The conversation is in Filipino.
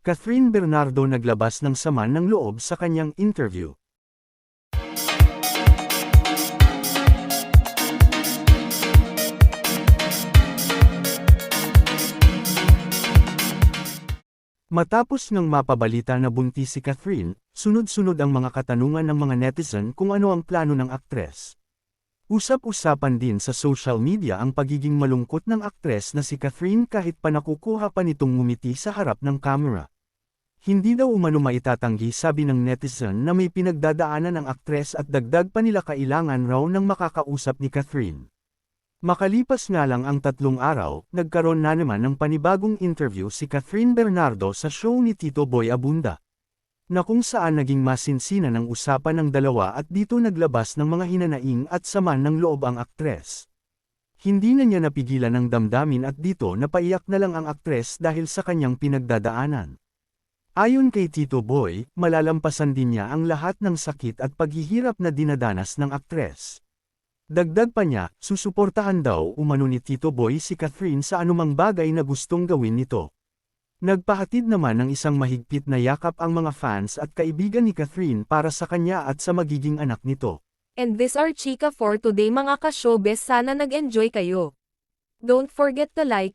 Catherine Bernardo naglabas ng saman ng loob sa kanyang interview. Matapos ng mapabalita na buntis si Catherine, sunod-sunod ang mga katanungan ng mga netizen kung ano ang plano ng aktres. Usap-usapan din sa social media ang pagiging malungkot ng aktres na si Catherine kahit pa nakukuha pa nitong ngumiti sa harap ng camera. Hindi daw umano maitatanggi sabi ng netizen na may pinagdadaanan ng aktres at dagdag pa nila kailangan raw ng makakausap ni Catherine. Makalipas nga lang ang tatlong araw, nagkaroon na naman ng panibagong interview si Catherine Bernardo sa show ni Tito Boy Abunda. Na kung saan naging masinsina ng usapan ng dalawa at dito naglabas ng mga hinanaing at saman ng loob ang aktres. Hindi na niya napigilan ang damdamin at dito napaiyak na lang ang aktres dahil sa kanyang pinagdadaanan. Ayon kay Tito Boy, malalampasan din niya ang lahat ng sakit at paghihirap na dinadanas ng aktres. Dagdag pa niya, susuportahan daw umano ni Tito Boy si Catherine sa anumang bagay na gustong gawin nito. Nagpahatid naman ng isang mahigpit na yakap ang mga fans at kaibigan ni Catherine para sa kanya at sa magiging anak nito. And this are chika for today mga ka-showbiz sana nag-enjoy kayo. Don't forget to like,